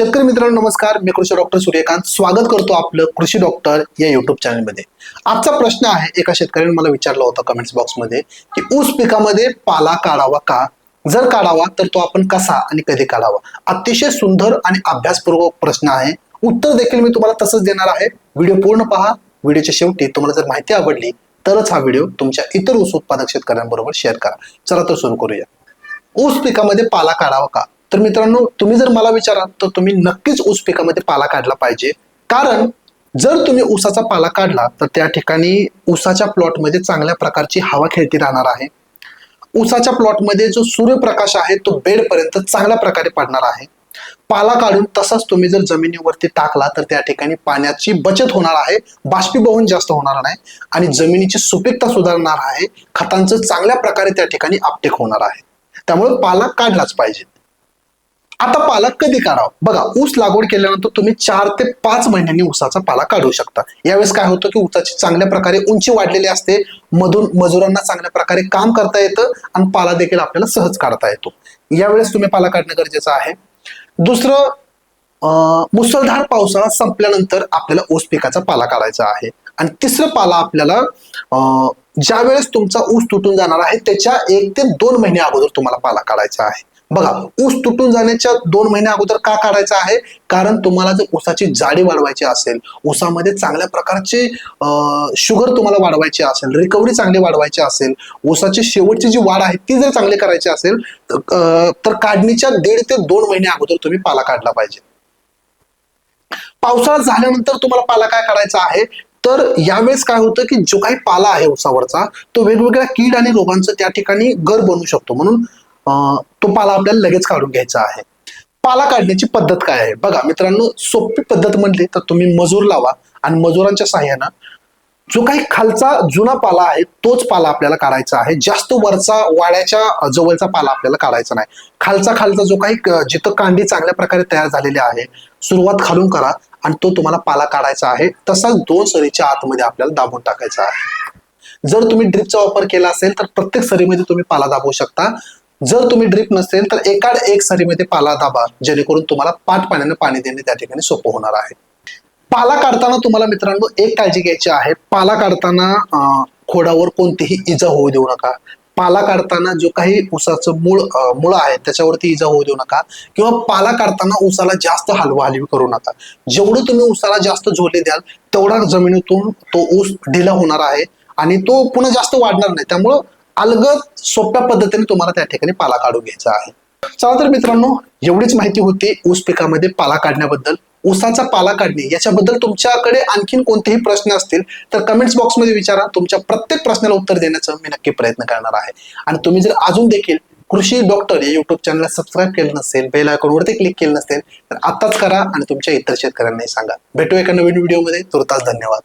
शेतकरी मित्रांनो नमस्कार. मी कृषी डॉक्टर सूर्यकांत. स्वागत करतो आपलं कृषी डॉक्टर या युट्यूब चॅनलमध्ये आजचा प्रश्न आहे एका शेतकऱ्याने मला विचारला होता कमेंट्स बॉक्समध्ये की ऊस पिकामध्ये पाला काढावा का? जर काढावा तर तो आपण कसा आणि कधी काढावा? अतिशय सुंदर आणि अभ्यासपूर्वक प्रश्न आहे. उत्तर देखील मी तुम्हाला तसंच देणार आहे. व्हिडिओ पूर्ण पहा. व्हिडिओच्या शेवटी तुम्हाला जर माहिती आवडली तरच हा व्हिडिओ तुमच्या इतर ऊस उत्पादक शेतकऱ्यांबरोबर शेअर करा. चला तर सुरू करूया. ऊस पिकामध्ये पाला काढावा का? तर मित्रांनो तुम्ही जर मला विचाराल तर तुम्ही नक्कीच ऊस पिकामध्ये पाला काढला पाहिजे. कारण जर तुम्ही ऊसाचा पाला काढला तर त्या ठिकाणी ऊसाच्या प्लॉटमध्ये चांगल्या प्रकारची हवा खेळती राहणार आहे. ऊसाच्या प्लॉटमध्ये जो सूर्यप्रकाश आहे तो बेडपर्यंत चांगल्या प्रकारे पडणार आहे. पाला काढून तसाच तुम्ही जर जमिनीवरती टाकला तर त्या ठिकाणी पाण्याची बचत होणार आहे बाष्पीभवन जास्त होणार नाही आणि जमिनीची सुपीकता सुधारणार आहे खतांचं चांगल्या प्रकारे त्या ठिकाणी अपटेक होणार आहे. त्यामुळे पाला काढलाच पाहिजे. आता पाला कधी काढावा? बघा ऊस लागवड केल्यानंतर तुम्ही चार ते पाच महिन्यांनी ऊसाचा पाला काढू शकता. यावेळेस काय होतं की ऊसाची चांगल्या प्रकारे उंची वाढलेली असते मधून मजुरांना चांगल्या प्रकारे काम करता येतं आणि पाला देखील आपल्याला सहज काढता येतो. यावेळेस तुम्ही पाला काढणं गरजेचं आहे. दुसरं मुसळधार पावसाळा संपल्यानंतर आपल्याला ऊस पिकाचा पाला काढायचा आहे. आणि तिसरं पाला आपल्याला ज्या वेळेस तुमचा ऊस तुटून जाणार आहे त्याच्या एक ते दोन महिने अगोदर तुम्हाला पाला काढायचा आहे. बघा ऊस तुटून जाण्याच्या दोन महिन्या अगोदर का काढायचा आहे? कारण तुम्हाला जर ऊसाची जाडी वाढवायची असेल ऊसामध्ये चांगल्या प्रकारचे शुगर तुम्हाला वाढवायची असेल रिकव्हरी चांगली वाढवायची असेल ऊसाची शेवटची जी वाढ आहे ती जर चांगली करायची असेल तर काढणीच्या दीड ते दोन महिने अगोदर तुम्ही पाला काढला पाहिजे. पावसाळा झाल्यानंतर तुम्हाला पाला काय काढायचा आहे? तर यावेळेस काय होतं की जो काही पाला आहे उसावरचा तो वेगवेगळ्या कीड आणि रोगांचं त्या ठिकाणी घर बनू शकतो. म्हणून तो पाला आपल्याला लगेच काढून घ्यायचा आहे. पाला काढण्याची पद्धत काय आहे? बघा मित्रांनो सोपी पद्धत म्हणली तर तुम्ही मजूर लावा आणि मजुरांच्या सहाय्यानं जो काही खालचा जुना पाला आहे तोच पाला आपल्याला काढायचा आहे. जास्त वरचा वाड्याच्या जवळचा पाला आपल्याला काढायचा नाही. खालचा खालचा जो काही जिथं कांडी चांगल्या प्रकारे तयार झालेली आहे सुरुवात खालून करा आणि तो तुम्हाला पाला काढायचा आहे. तसाच दोन सरीच्या आतमध्ये आपल्याला दाबून टाकायचा आहे. जर तुम्ही ड्रिपचा वापर केला असेल तर प्रत्येक सरीमध्ये तुम्ही पाला दाबवू शकता. जर तुम्ही ड्रिप नसेल तर एकाड एक सरीमध्ये पाला दाबा जेणेकरून तुम्हाला पाट पाण्याने पाणी देणे त्या ठिकाणी सोपं होणार आहे. पाला काढताना तुम्हाला मित्रांनो एक काळजी घ्यायची आहे. पाला काढताना खोडावर कोणतीही इजा होऊ देऊ नका. पाला काढताना जो काही ऊसाचं मूळ मुळ आहे त्याच्यावरती इजा होऊ देऊ नका. किंवा पाला काढताना ऊसाला जास्त हलवा हलवी करू नका. जेवढं तुम्ही ऊसाला जास्त झोले द्याल तेवढा जमिनीतून तो ऊस ढिला होणार आहे. आणि तो पुन्हा जास्त वाढणार नाही. त्यामुळं अलगद सोप्या पद्धतीने तुम्हाला त्या ठिकाणी पाला काढून घ्यायचा आहे. चला तर मित्रांनो एवढीच माहिती होती ऊस पिकामध्ये पाला काढण्याबद्दल. ऊसाचा पाला काढणे याच्याबद्दल तुमच्याकडे आणखीन कोणतेही प्रश्न असतील तर कमेंट्स बॉक्समध्ये विचारा. तुमच्या प्रत्येक प्रश्नाला उत्तर देण्याचा मी नक्की प्रयत्न करणार आहे. आणि तुम्ही जर अजून देखील कृषी डॉक्टर या युट्यूब चॅनलला सबस्क्राईब केलं नसेल बेल आयकॉनवरती क्लिक केलं नसेल तर आताच करा आणि तुमच्या इतर शेतकऱ्यांनाही सांगा. भेटू एका नवीन व्हिडिओमध्ये तुर्तास धन्यवाद.